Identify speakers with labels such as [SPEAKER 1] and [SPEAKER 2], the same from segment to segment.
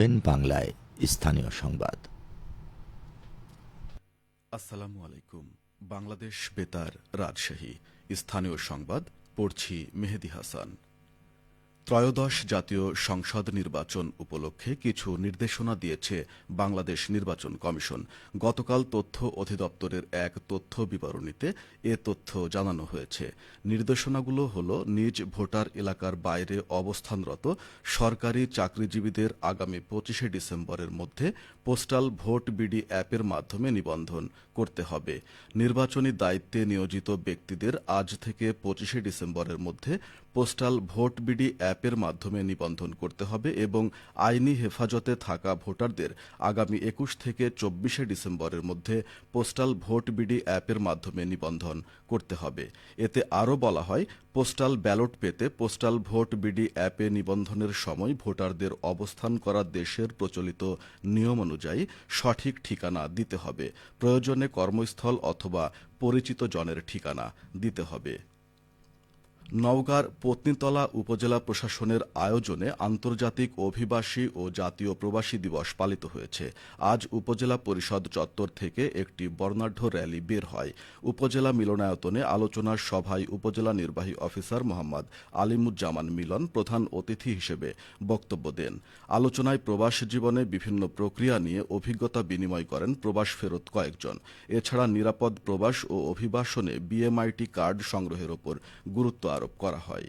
[SPEAKER 1] N বাংলায় স্থানীয় সংবাদ।
[SPEAKER 2] আসসালামু আলাইকুম। বাংলাদেশ বেতার রাজশাহী। স্থানীয় সংবাদ পড়ছি মেহেদি হাসান। ত্রয়োদশ জাতীয় সংসদ নির্বাচন উপলক্ষে কিছু নির্দেশনা দিয়েছে বাংলাদেশ নির্বাচন কমিশন। গতকাল তথ্য অধিদপ্তরের এক তথ্য বিবরণীতে এ তথ্য জানানো হয়েছে। নির্দেশনাগুলো হল, নিজ ভোটার এলাকার বাইরে অবস্থানরত সরকারি চাকরিজীবীদের আগামী পঁচিশে ডিসেম্বরের মধ্যে পোস্টাল ভোট বিডি অ্যাপের মাধ্যমে নিবন্ধন করতে হবে। নির্বাচনী দায়িত্বে নিয়োজিত ব্যক্তিদের আজ থেকে পঁচিশে ডিসেম্বরের মধ্যে পোস্টাল ভোট বিডি অ্যাপের মাধ্যমে নিবন্ধন করতে হবে এবং আইনি হেফাজতে থাকা ভোটারদের আগামী একুশ থেকে চব্বিশে ডিসেম্বরের মধ্যে পোস্টাল ভোট বিডি অ্যাপের মাধ্যমে নিবন্ধন করতে হবে। এতে আরও বলা হয়, পোস্টাল ব্যালট পেতে পোস্টাল ভোট বিডি অ্যাপে নিবন্ধনের সময় ভোটারদের অবস্থান করা দেশের প্রচলিত নিয়ম অনুযায়ী সঠিক ঠিকানা দিতে হবে। প্রয়োজনে কর্মস্থল অথবা পরিচিত জনের ঠিকানা দিতে হবে। নওগাঁর পত্নীতলা উপজেলা প্রশাসনের আয়োজনে আন্তর্জাতিক অভিবাসী ও জাতীয় প্রবাসী দিবস পালিত হয়েছে। আজ উপজেলা পরিষদ চত্বর থেকে একটি বর্ণাঢ্য র্যালি বের হয়। উপজেলা মিলনায়তনে আলোচনার সভায় উপজেলা নির্বাহী অফিসার মোহাম্মদ আলিমুজ্জামান মিলন প্রধান অতিথি হিসেবে বক্তব্য দেন। আলোচনায় প্রবাস জীবনে বিভিন্ন প্রক্রিয়া নিয়ে অভিজ্ঞতা বিনিময় করেন প্রবাস ফেরত কয়েকজন। এছাড়া নিরাপদ প্রবাস ও অভিবাসনে বিএমআইটি কার্ড সংগ্রহের ওপর গুরুত্ব আরোপ করা হয়।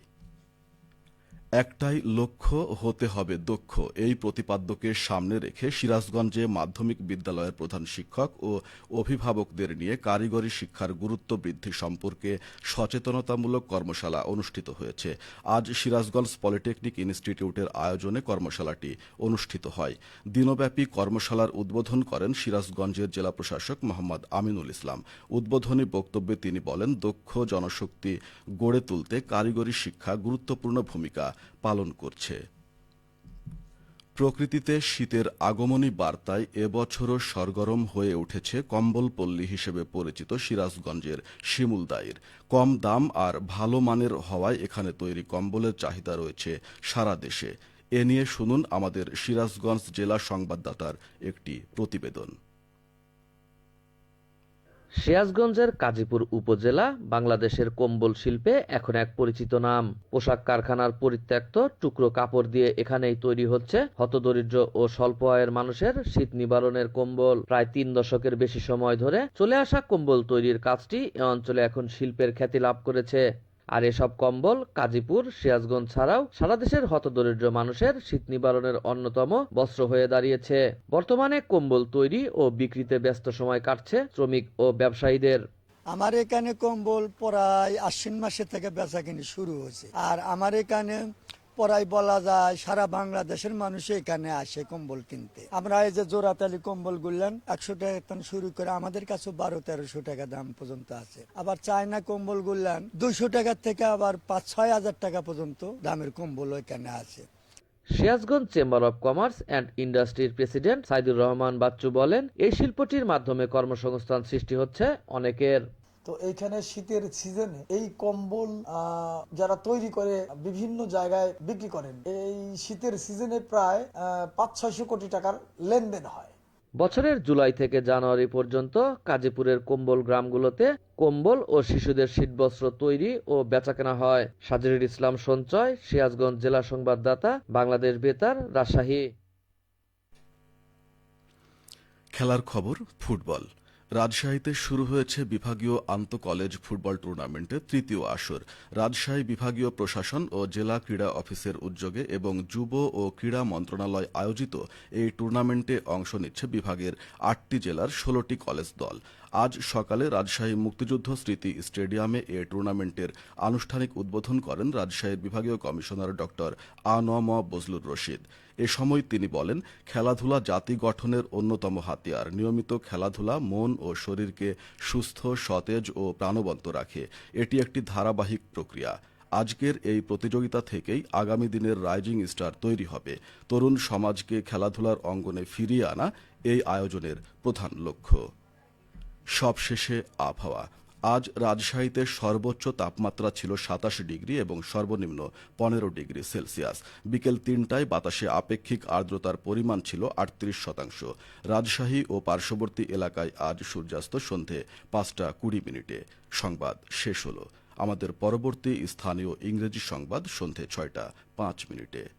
[SPEAKER 2] একটাই লক্ষ্য হতে হবে দক্ষ। এই প্রতিপাদ্যকে সামনে রেখে সিরাজগঞ্জে মাধ্যমিক বিদ্যালয়ের প্রধান শিক্ষক ও অভিভাবকদের নিয়ে কারিগরি শিক্ষার গুরুত্ব বৃদ্ধি সম্পর্কে সচেতনতামূলক কর্মশালা অনুষ্ঠিত হয়েছে। আজ সিরাজগঞ্জ পলিটেকনিক ইনস্টিটিউটের আয়োজনে কর্মশালাটি অনুষ্ঠিত হয়। দিনব্যাপী কর্মশালার উদ্বোধন করেন সিরাজগঞ্জের জেলা প্রশাসক মোহাম্মদ আমিনুল ইসলাম। উদ্বোধনী বক্তব্যে তিনি বলেন, দক্ষ জনশক্তি গড়ে তুলতে কারিগরি শিক্ষা গুরুত্বপূর্ণ ভূমিকা। পালন করছে। প্রকৃতিতে শীতের আগমনী বার্তায় এবছরও সরগরম হয়ে উঠেছে কম্বলপল্লী হিসেবে পরিচিত সিরাজগঞ্জের শিমুলদাইর কম দাম আর ভালো মানের হওয়ায় এখানে তৈরি কম্বলের চাহিদা রয়েছে সারা দেশে। এ নিয়ে শুনুন আমাদের সিরাজগঞ্জ জেলা সংবাদদাতার একটি প্রতিবেদন।
[SPEAKER 3] সিরাজগঞ্জের কাজীপুর উপজেলা বাংলাদেশের কম্বল শিল্পে এখন এক পরিচিত নাম। পোশাক কারখানার পরিত্যক্ত টুকরো কাপড় দিয়ে এখানেই তৈরি হচ্ছে হতদরিদ্র ও স্বল্প আয়ের মানুষের শীত নিবারণের কম্বল। প্রায় তিন দশকের বেশি সময় ধরে চলে আসা কম্বল তৈরির কাজটি এ অঞ্চলে এখন শিল্পের খ্যাতি লাভ করেছে। আর এসব কম্বল কাজীপুর, সিরাজগঞ্জ ছাড়াও সারা দেশের হতদরিদ্র মানুষের শীত নিবারণের অন্যতম বস্ত্র হয়ে দাঁড়িয়েছে। বর্তমানে কম্বল তৈরি ও বিক্রিতে ব্যস্ত সময় কাটছে শ্রমিক ও ব্যবসায়ীদের।
[SPEAKER 4] আমার এখানে কম্বল প্রায় আশ্বিন মাসে থেকে বেচা কিনে শুরু হয়েছে। আর আমার এখানে প্রায় বলা যায়, সারা বাংলাদেশের মানুষ এখানে আসে কম্বল কিনতে। আমরা এই যে জোড়াতালি কম্বল গুললেন একশো টাকা শুরু করে আমাদের কাছে বারো, তেরোশো টাকা দাম পর্যন্ত আছে। আবার চায়না কম্বল গুললেন দুইশো টাকা থেকে আবার পাঁচ, ছয় হাজার টাকা পর্যন্ত দামের কম্বল এখানে আছে।
[SPEAKER 3] Sirajganj chamber of commerce and ইন্ডাস্ট্রির প্রেসিডেন্ট সাইদুর রহমান বাচ্চু বলেন, এই শিল্পটির মাধ্যমে কর্মসংস্থান সৃষ্টি হচ্ছে অনেকের।
[SPEAKER 5] তো এইখানে শীতের সিজনে এই কম্বল আহ, যারা তৈরি করে বিভিন্ন জায়গায় বিক্রি করেন এই শীতের সিজনে প্রায় আহ, পাঁচ ছয়শো কোটি টাকার লেনদেন হয়।
[SPEAKER 3] বছরের জুলাই থেকে জানুয়ারি পর্যন্ত কাজীপুরের কম্বল গ্রামগুলোতে কম্বল ও শিশুদের শীতবস্ত্র তৈরি ও বেচাকেনা হয়। সাজিরুল ইসলাম সঞ্চয় সিরাজগঞ্জ জেলা সংবাদদাতা বাংলাদেশ বেতার রাজশাহী।
[SPEAKER 2] খেলার খবর ফুটবল। রাজশাহীতে শুরু হয়েছে বিভাগীয় আন্ত কলেজ ফুটবল টুর্নামেন্টের তৃতীয় আসর। রাজশাহী বিভাগীয় প্রশাসন ও জেলা ক্রীড়া অফিসের উদ্যোগে এবং যুব ও ক্রীড়া মন্ত্রণালয় আয়োজিত এই টুর্নামেন্টে অংশ নিচ্ছে বিভাগের আটটি জেলার ষোলোটি কলেজ দল। আজ সকালে রাজশাহী মুক্তিযুদ্ধ স্মৃতি স্টেডিয়ামে এ টুর্নামেন্টের আনুষ্ঠানিক উদ্বোধন করেন রাজশাহীর বিভাগীয় কমিশনার ডক্টর আনম বজলুর রশিদ। এ সময় তিনি বলেন, খেলাধুলা জাতি গঠনের অন্যতম হাতিয়ার। নিয়মিত খেলাধুলা মন ও শরীরকে সুস্থ, সতেজ ও প্রাণবন্ত রাখে। এটি একটি ধারাবাহিক প্রক্রিয়া। আজকের এই প্রতিযোগিতা থেকেই আগামী দিনের রাইজিং স্টার তৈরি হবে। তরুণ সমাজকে খেলাধুলার অঙ্গনে ফিরিয়ে আনা এই আয়োজনের প্রধান লক্ষ্য। সবশেষে আবহাওয়া। আজ রাজশাহীতে সর্বোচ্চ তাপমাত্রা ছিল সাতাশ ডিগ্রি এবং সর্বনিম্ন পনেরো ডিগ্রি সেলসিয়াস। বিকেল তিনটায় বাতাসে আপেক্ষিক আর্দ্রতার পরিমাণ ছিল আটত্রিশ শতাংশ। রাজশাহী ও পার্শ্ববর্তী এলাকায় আজ সূর্যাস্ত সন্ধে পাঁচটা কুড়ি মিনিটে। সংবাদ শেষ হলো। আমাদের পরবর্তী স্থানীয় ইংরেজি সংবাদ সন্ধে ছয়টা পাঁচ মিনিটে।